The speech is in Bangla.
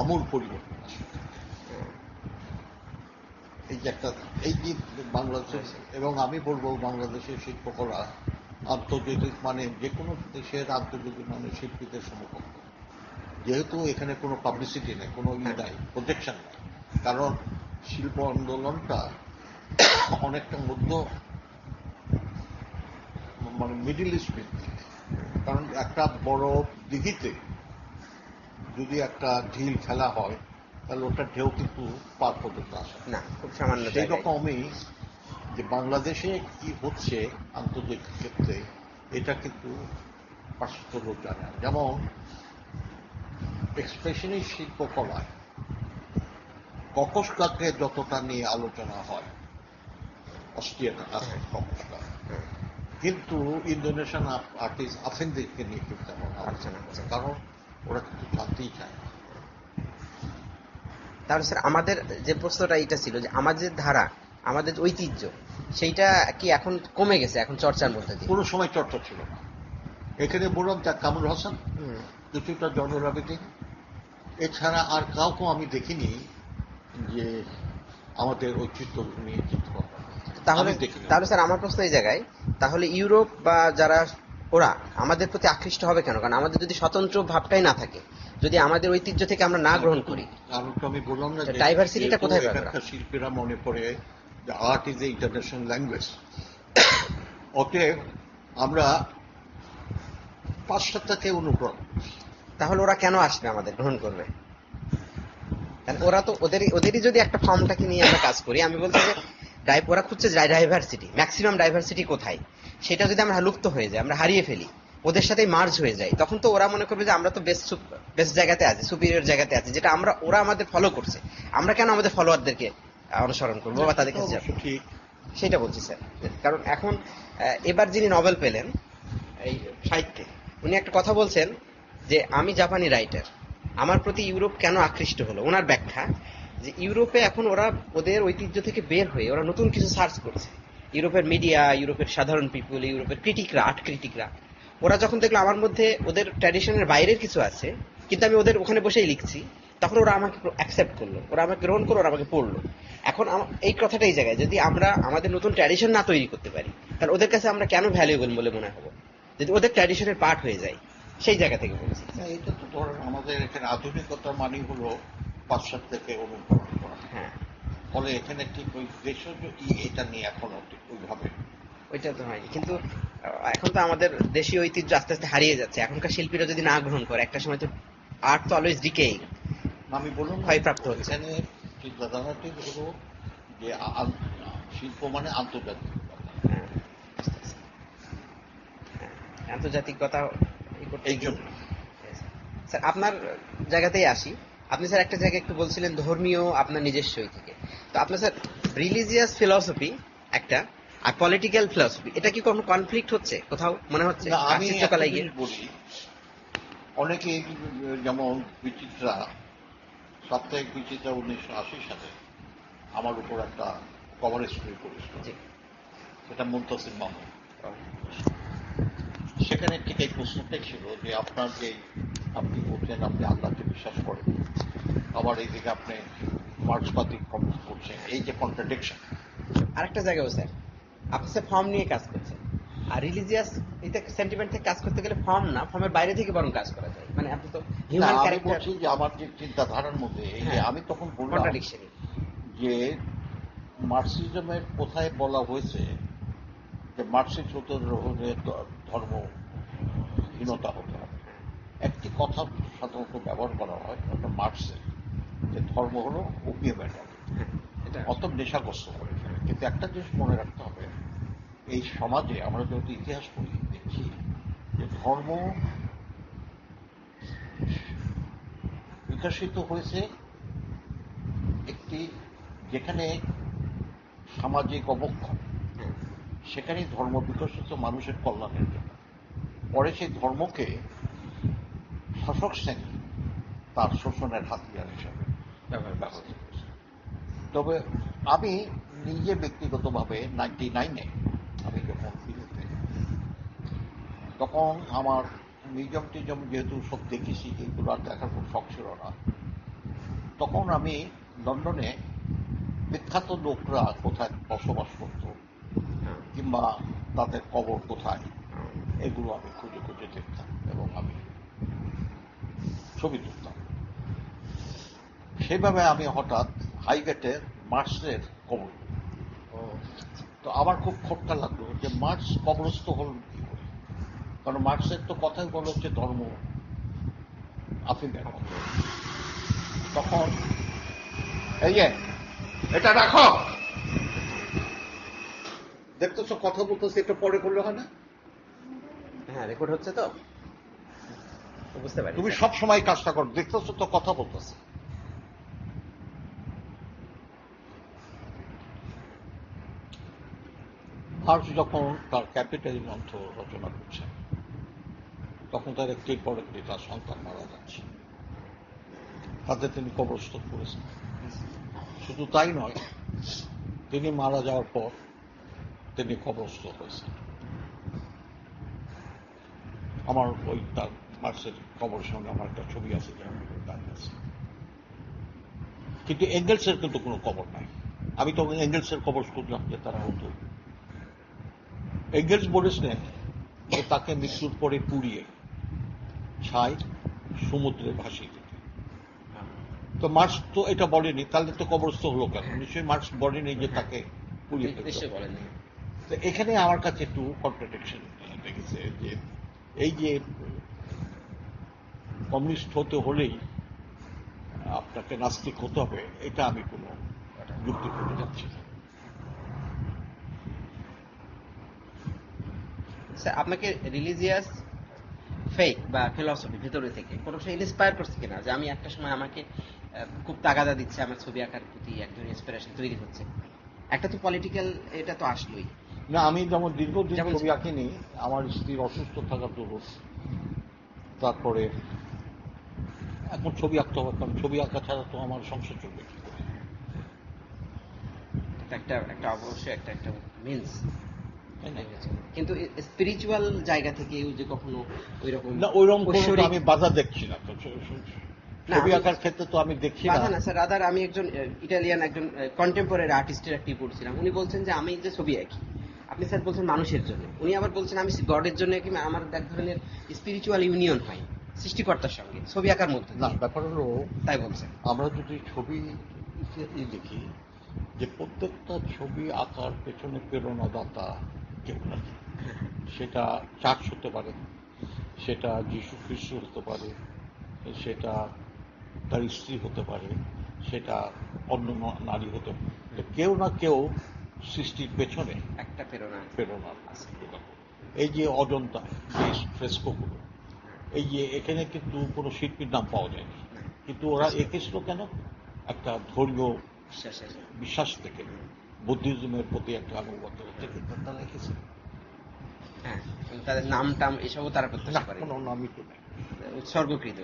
আমূল পরিবর্তন এই যে একটা এই যে বাংলাদেশের এবং আমি বলব বাংলাদেশের শিল্পকলা আন্তর্জাতিক মানে যে কোনো দেশের আন্তর্জাতিক মানে শিল্পীদের সমকক্ষ। যেহেতু এখানে কোনো পাবলিসিটি নেই কোনো ই নাই প্রোটেকশন নেই। কারণ শিল্প আন্দোলনটা অনেকটা মধ্য মানে মিডিল ইস্ট কারণ একটা বড় দিঘিতে যদি একটা ঢিল খেলা হয় তাহলে ওটা ঢেউ কিন্তু পার পর্যন্ত আসে। না। না খুব সামান্য সেই রকমই যে বাংলাদেশে কি হচ্ছে আন্তর্জাতিক ক্ষেত্রে এটা কিন্তু পাশ্চাত্য লোক জানে। না। যেমন এক্সপ্রেশনই শিল্পকলায় ককসকাকে যতটা নিয়ে আলোচনা হয় অস্ট্রিয়াটা আছে ককসকা কিন্তু ইন্দোনেশিয়ান আর্টিস্ট আফেন্দিকে নিয়ে কিন্তু তেমন আলোচনা করে কারণ ওরা কিন্তু জানতেই চায় না। তাহলে স্যার আমাদের যে প্রশ্নটা এটা ছিল যে আমাদের ধারা আমাদের ঐতিহ্য সেইটা কি এখন কমে গেছে এখন চর্চার মধ্যে দিয়ে? কোনো সময় চর্চা ছিল না। এখানে বললাম যা কামরুল হাসান। কিছুটা জনরাবিটি এছাড়া আর কাউকে আমি দেখিনি যে আমাদের ঐতিহ্য নিয়ে চিত্র তাহলে তাহলে স্যার আমার প্রশ্ন এই জায়গায় তাহলে ইউরোপ বা যারা ওরা আমাদের প্রতি আকৃষ্ট হবে কেন? কারণ আমাদের যদি স্বতন্ত্র ভাবটাই না থাকে যদি আমাদের ঐতিহ্য থেকে আমরা না গ্রহণ করি আমি বললাম না তো diversity টা কোথায় পাবে শিল্পীরা মনে পড়ে যে art is a international language অতএব আমরা পাশ্চাত্যকে অনুকরণ তাহলে ওরা কেন আসবে আমাদের গ্রহণ করবে? ওরা তো ওদের ওদেরই যদি একটা ফর্মটাকে নিয়ে আমরা কাজ করি আমি বলছি যে ওরা খুঁজছে ডাইভার্সিটি ম্যাক্সিমাম ডাইভার্সিটি কোথায়? সেটা যদি আমরা লুপ্ত হয়ে যায় আমরা হারিয়ে ফেলি ওদের সাথে মার্জ হয়ে যায় তখন তো ওরা মনে করবে যে আমরা তো বেস্ট বেস্ট জায়গাতে আছি সুপিরিয়র জায়গাতে আছি যেটা আমরা ওরা আমাদের ফলো করছে। আমরা কেন আমাদের ফলোয়ারদেরকে অনুসরণ করব বা তাদের কাছে ঠিক সেটা বলছি স্যার। কারণ এখন এবার যিনি নোবেল পেলেন এই সাহিত্যে উনি একটা কথা বলছেন যে আমি জাপানি রাইটার আমার প্রতি ইউরোপ কেন আকৃষ্ট হলো? ওনার ব্যাখ্যা যে ইউরোপে এখন ওরা ওদের ঐতিহ্য থেকে বের হয়ে ওরা নতুন কিছু সার্চ করছে। ইউরোপের মিডিয়া ইউরোপের সাধারণ পিপুল ইউরোপের ক্রিটিকরা আর্ট ক্রিটিকরা ওরা যখন দেখল আমার মধ্যে ওদের ট্র্যাডিশনের বাইরের কিছু আছে কিন্তু আমি ওদের ওখানে বসেই লিখছি তখন ওরা আমাকে অ্যাকসেপ্ট করল। ওরা আমাকে গ্রহণ করল ওরা আমাকে পড়ল। এখন এই কথাটা এই জায়গায় যদি আমরা আমাদের নতুন ট্র্যাডিশন না তৈরি করতে পারি তাহলে ওদের কাছে আমরা কেন ভ্যালুয়েবল বলে মনে হব? যদি ওদের ট্র্যাডিশনের পার্ট হয়ে যায় সেই জায়গা থেকে বলছি। না, এটা তো ধরেন আমাদের এখানে আধুনিকতার মানে হলো পাশ্চাত্যকে অনুকরণ করা। হ্যাঁ। ফলে এখানে ঠিক ওই দেশজ ই এটা নিয়ে এখনও ঠিক ওইভাবে। ওইটা তো হয়নি। কিন্তু এখন তো আমাদের দেশীয় ঐতিহ্য আস্তে আস্তে হারিয়ে যাচ্ছে। এখনকার শিল্পীরা যদি না গ্রহণ করে একটা সময় তো আর্ট তো অলওয়েজ ডিকেই আমি বলুন ক্ষয়প্রাপ্ত হচ্ছে। এখানে চিন্তাধারাটি হলো যে শিল্প মানে আন্তর্জাতিক হ্যাঁ, আন্তর্জাতিকতা এই জন্য। স্যার আপনার জায়গাতেই আসি। আপনি স্যার একটা জায়গায় একটু বলছিলেন ধর্মীয় আপনার নিজস্বই থেকে। তো আপনার স্যার রিলিজিয়াস ফিলসফি একটা আর পলিটিক্যাল ফিলসফি এটা কি কোনো কনফ্লিক্ট হচ্ছে কোথাও? মনে হচ্ছে আমি বলি অনেকে যেমন বিচিত্রা সাপ্তাহিক বিচিত্রা উনিশশো আশি সালে আমার উপর একটা কভার স্টোরি করেছিল। সেটা মুন্তাসির মামুন সেখানে ঠিক এই প্রশ্নটাই ছিল যে আপনার যে আপনি বলছেন আপনি আল্লাহকে বিশ্বাস করেন। আবার এইদিকে আপনি মার্ক্সবাদী কর্ম করছেন। এই যে কন্ট্রাডিকশন আরেকটা জায়গাও স্যার আপনি স্যার ফর্ম নিয়ে কাজ করছেন আর রিলিজিয়াস এটা সেন্টিমেন্ট থেকে কাজ করতে গেলে ফর্ম না ফর্মের বাইরে থেকে বরং কাজ করা যায়। মানে আপনি তো হিউম্যান ক্যারেক্টার যে আমার যে চিন্তাধারার মধ্যে এই যে হ্যাঁ। আমি তখন বললাম কন্ট্রাডিকশনই যে মার্কসিজমের কোথায় বলা হয়েছে যে মার্কসিস্ট হতে ধর্মহীনতা হতে হবে। একটি কথা সাধারণত ব্যবহার করা হয় ওটা মার্কসের যে ধর্ম হলো ওপিয়ামের মতো এটা অত নেশাগ্রস্ত করে ফেলে। কিন্তু একটা জিনিস মনে রাখতে হবে এই সমাজে আমরা যদি ইতিহাস পড়ি দেখি যে ধর্ম বিকশিত হয়েছে একটি যেখানে সামাজিক অবক্ষণ হ্যাঁ, সেখানেই ধর্ম বিকশিত মানুষের কল্যাণের জন্য। পরে সেই ধর্মকে শাসক শ্রেণি তার শোষণের হাতিয়ার হিসাবে ব্যবহার করেছে। তবে আমি নিজে ব্যক্তিগতভাবে নাইনটি নাইনে আমি যখন ফিরতে তখন আমার মিউজিয়াম টিউজিয়াম যেহেতু সব দেখেছি এগুলো আর দেখার খুব শখ ছিল না তখন আমি লন্ডনে বিখ্যাত লোকরা কোথায় বসবাস করত হ্যাঁ, কিংবা তাদের কবর কোথায় এগুলো আমি খুঁজে খুঁজে দেখতাম এবং আমি ছবি তুলতাম। সেভাবে আমি হঠাৎ হাইগেটের মার্সের কবর তো আমার খুব খটকা লাগল যে মার্কস কবরস্থ হল কি করে? কারণ মার্কসের তো কথাই বলো হচ্ছে ধর্ম আফিমের মতো তখন এই যে এটা রাখো! দেখতেছো কথা বলতেছি একটু পরে করলে হয় না? হ্যাঁ রেকর্ড হচ্ছে তো? বুঝতে পারি তুমি সব সময় কাজটা করো। দেখতেছো তো কথা বলতেছে। মার্কস যখন তার ক্যাপিটাল গ্রন্থ রচনা করছেন তখন তার একটির পর একটি তার সন্তান মারা যাচ্ছে। তাতে তিনি কবরস্থ করেছেন। শুধু তাই নয় তিনি মারা যাওয়ার পর তিনি কবরস্থ হয়েছেন। আমার ওই তার মার্কসের কবরের সঙ্গে আমার একটা ছবি আছে যে আমি দাঁড়িয়ে আছি। কিন্তু এঙ্গেলসের কিন্তু কোনো কবর নাই। আমি তখন এঙ্গেলসের কবর খুঁজলাম যে তারা হতো এঙ্গেলস বলেছিলেন যে তাকে মৃত্যুর পরে পুড়িয়ে ছাই সমুদ্রে ভাসিয়ে দিতে। তো মার্কস তো এটা বলেনি তাহলে তো কবরস্থ হলো কেন? নিশ্চয়ই মার্কস বলেনি যে তাকে পুড়িয়ে তো এখানে আমার কাছে একটু কন্ট্রাডিকশন লেগেছে যে এই যে কমিউনিস্ট হতে হলেই আপনাকে নাস্তিক হতে হবে এটা আমি কোনো যুক্তি করতে যাচ্ছি না। স্যার আপনাকে রিলিজিয়াস ফেক বা ফিলসফি ভিতরে থেকে কোনো সময় ইন্সপায়ার করছে কিনা? যে আমি একটা সময় আমাকে খুব তাগাদা দিচ্ছে আমার ছবি আঁকার প্রতি এক ধরনের ইন্সপিরেশন তৈরি হচ্ছে। একটা তো পলিটিক্যাল এটা তো আসলোই। না আমি যেমন দীর্ঘদিন ছবি আঁকিনি আমার স্ত্রীর অসুস্থ থাকার দরুন তারপরে এখন ছবি আঁকতে হবে কারণ ছবি আঁকা ছাড়া তো আমার সংসার চলবে কি করে? একটা একটা অবশ্যই একটা একটা মিনস কিন্তু স্পিরিচুয়াল জায়গা থেকে যে কখনো ওই রকম না ওইরকম কোনো তো আমি বাধা দেখছি না। ছবি আঁকার ক্ষেত্রে তো আমি দেখছি বাধা না না স্যার। রাদার আমি একজন ইটালিয়ান একজন কন্টেম্পোরারি আর্টিস্টের একটি পড়ছিলাম। উনি বলছেন যে আমি যে ছবি আঁকি। আপনি স্যার বলছেন মানুষের জন্য। উনি আবার বলছেন আমি গডের জন্য কি আমার এক ধরনের স্পিরিচুয়াল ইউনিয়ন হয়। সৃষ্টিকর্তার সঙ্গে ছবি আঁকার মধ্যে না ব্যাপার হলো তাই বলছেন। আমরা যদি ছবি দেখি যে প্রত্যেকটা ছবি আঁকার পেছনে প্রেরণাদাতা কেউ নাকি সেটা চার্চ হতে পারে সেটা যীশু খ্রিস্ট হতে পারে সেটা তার স্ত্রী হতে পারে সেটা অন্য নারী হতে পারে। কেউ না কেউ সৃষ্টির পেছনে একটা প্রেরণা প্রেরণা আছে। এই যে অজন্তা যে ফ্রেস্কোগুলো এই যে এখানে কিন্তু কোনো শিল্পীর নাম পাওয়া যায়নি। কিন্তু ওরা এঁকেছিল কেন? একটা ধর্মীয় বিশ্বাস থেকে বুদ্ধিজমের প্রতি একটা আনুগত্য থেকে। তারা এঁকেছিল হ্যাঁ তাদের নাম টাম এসবও তারা না প্রত্যাশা করে। কোনো নামই তো উৎসর্গকৃত।